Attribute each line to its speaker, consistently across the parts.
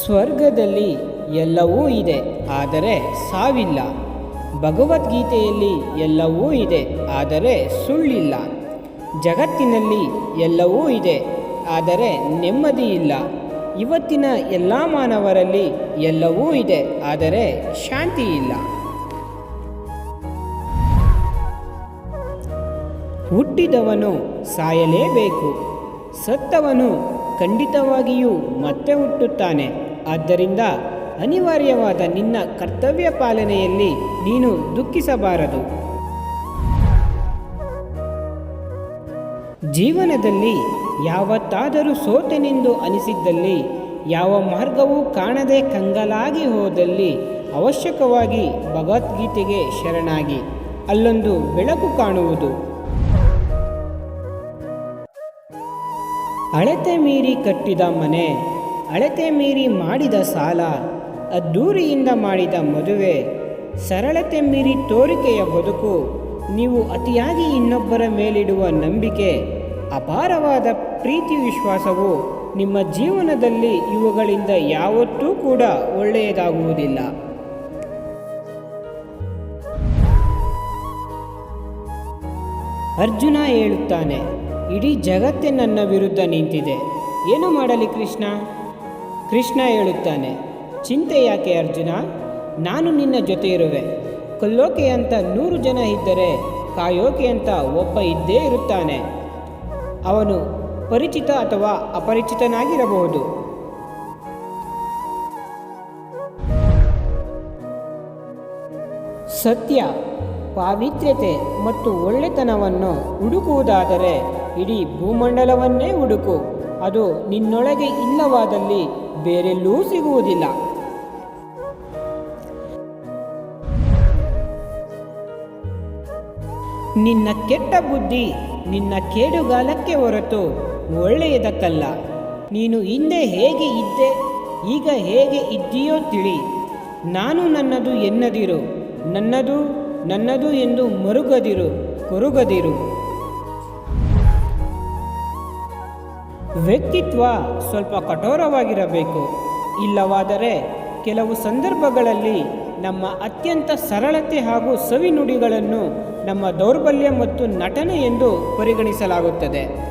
Speaker 1: ಸ್ವರ್ಗದಲ್ಲಿ ಎಲ್ಲವೂ ಇದೆ, ಆದರೆ ಸಾವಿಲ್ಲ. ಭಗವದ್ಗೀತೆಯಲ್ಲಿ ಎಲ್ಲವೂ ಇದೆ, ಆದರೆ ಸುಳ್ಳಿಲ್ಲ. ಜಗತ್ತಿನಲ್ಲಿ ಎಲ್ಲವೂ ಇದೆ, ಆದರೆ ನೆಮ್ಮದಿ ಇಲ್ಲ. ಇವತ್ತಿನ ಎಲ್ಲ ಮಾನವರಲ್ಲಿ ಎಲ್ಲವೂ ಇದೆ, ಆದರೆ ಶಾಂತಿ ಇಲ್ಲ. ಹುಟ್ಟಿದವನು ಸಾಯಲೇಬೇಕು. ಸತ್ತವನು ಖಂಡಿತವಾಗಿಯೂ ಮತ್ತೆ ಹುಟ್ಟುತ್ತಾನೆ. ಆದ್ದರಿಂದ ಅನಿವಾರ್ಯವಾದ ನಿನ್ನ ಕರ್ತವ್ಯ ಪಾಲನೆಯಲ್ಲಿ ನೀನು ದುಃಖಿಸಬಾರದು. ಜೀವನದಲ್ಲಿ ಯಾವತ್ತಾದರೂ ಸೋತೆನೆಂದು ಅನಿಸಿದ್ದಲ್ಲಿ, ಯಾವ ಮಾರ್ಗವೂ ಕಾಣದೆ ಕಂಗಲಾಗಿ ಹೋದಲ್ಲಿ ಅವಶ್ಯಕವಾಗಿ ಭಗವದ್ಗೀತೆಗೆ ಶರಣಾಗಿ. ಅಲ್ಲೊಂದು ಬೆಳಕು ಕಾಣುವುದು. ಅಳತೆ ಮೀರಿ ಕಟ್ಟಿದ ಮನೆ, ಅಳತೆ ಮೀರಿ ಮಾಡಿದ ಸಾಲ, ಅದ್ದೂರಿಯಿಂದ ಮಾಡಿದ ಮದುವೆ, ಸರಳತೆ ಮೀರಿ ತೋರಿಕೆಯ ಬದುಕು, ನೀವು ಅತಿಯಾಗಿ ಇನ್ನೊಬ್ಬರ ಮೇಲಿಡುವ ನಂಬಿಕೆ, ಅಪಾರವಾದ ಪ್ರೀತಿ ವಿಶ್ವಾಸವು ನಿಮ್ಮ ಜೀವನದಲ್ಲಿ ಇವುಗಳಿಂದ ಯಾವತ್ತೂ ಕೂಡ ಒಳ್ಳೆಯದಾಗುವುದಿಲ್ಲ. ಅರ್ಜುನ ಹೇಳುತ್ತಾನೆ ಇಡೀ ಜಗತ್ತೇ ನನ್ನ ವಿರುದ್ಧ ನಿಂತಿದೆ. ಏನು ಮಾಡಲಿ ಕೃಷ್ಣ? ಕೃಷ್ಣ ಹೇಳುತ್ತಾನೆ, ಚಿಂತೆ ಯಾಕೆ ಅರ್ಜುನ? ನಾನು ನಿನ್ನ ಜೊತೆ ಇರುವೆ. ಕೊಲ್ಲೋಕೆ ಅಂತ ನೂರು ಜನ ಇದ್ದರೆ ಕಾಯೋಕೆ ಅಂತ ಒಬ್ಬ ಇದ್ದೇ ಇರುತ್ತಾನೆ. ಅವನು ಪರಿಚಿತ ಅಥವಾ ಅಪರಿಚಿತನಾಗಿರಬಹುದು. ಸತ್ಯ, ಪಾವಿತ್ರ್ಯತೆ ಮತ್ತು ಒಳ್ಳೆತನವನ್ನು ಹುಡುಕುವುದಾದರೆ ಇಡೀ ಭೂಮಂಡಲವನ್ನೇ ಹುಡುಕು. ಅದು ನಿನ್ನೊಳಗೆ ಇಲ್ಲವಾದಲ್ಲಿ ಬೇರೆಲ್ಲೂ ಸಿಗುವುದಿಲ್ಲ. ನಿನ್ನ ಕೆಟ್ಟ ಬುದ್ಧಿ ನಿನ್ನ ಕೇಡುಗಾಲಕ್ಕೆ ಹೊರತು ಒಳ್ಳೆಯದಕ್ಕಲ್ಲ. ನೀನು ಹಿಂದೆ ಹೇಗೆ ಇದ್ದೆ, ಈಗ ಹೇಗೆ ಇದ್ದೀಯೋ ತಿಳಿ. ನಾನು ನನ್ನದು ಎನ್ನದಿರು, ನನ್ನದು ನನ್ನದು ಎಂದು ಮರುಗದಿರು, ಕೊರುಗದಿರು. ವ್ಯಕ್ತಿತ್ವ ಸ್ವಲ್ಪ ಕಠೋರವಾಗಿರಬೇಕು. ಇಲ್ಲವಾದರೆ ಕೆಲವು ಸಂದರ್ಭಗಳಲ್ಲಿ ನಮ್ಮ ಅತ್ಯಂತ ಸರಳತೆ ಹಾಗೂ ಸವಿನುಡಿಗಳನ್ನು ನಮ್ಮ ದೌರ್ಬಲ್ಯ ಮತ್ತು ನಟನೆ ಎಂದು ಪರಿಗಣಿಸಲಾಗುತ್ತದೆ.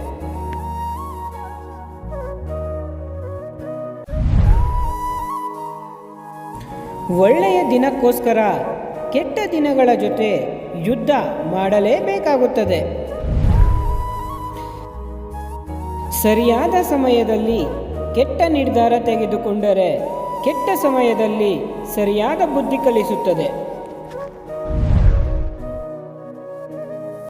Speaker 1: ಒಳ್ಳೆಯ ದಿನಕ್ಕೋಸ್ಕರ ಕೆಟ್ಟ ದಿನಗಳ ಜೊತೆ ಯುದ್ಧ ಮಾಡಲೇಬೇಕಾಗುತ್ತದೆ. ಸರಿಯಾದ ಸಮಯದಲ್ಲಿ ಕೆಟ್ಟ ನಿರ್ಧಾರ ತೆಗೆದುಕೊಂಡರೆ ಕೆಟ್ಟ ಸಮಯದಲ್ಲಿ ಸರಿಯಾದ ಬುದ್ಧಿ ಕಲಿಸುತ್ತದೆ.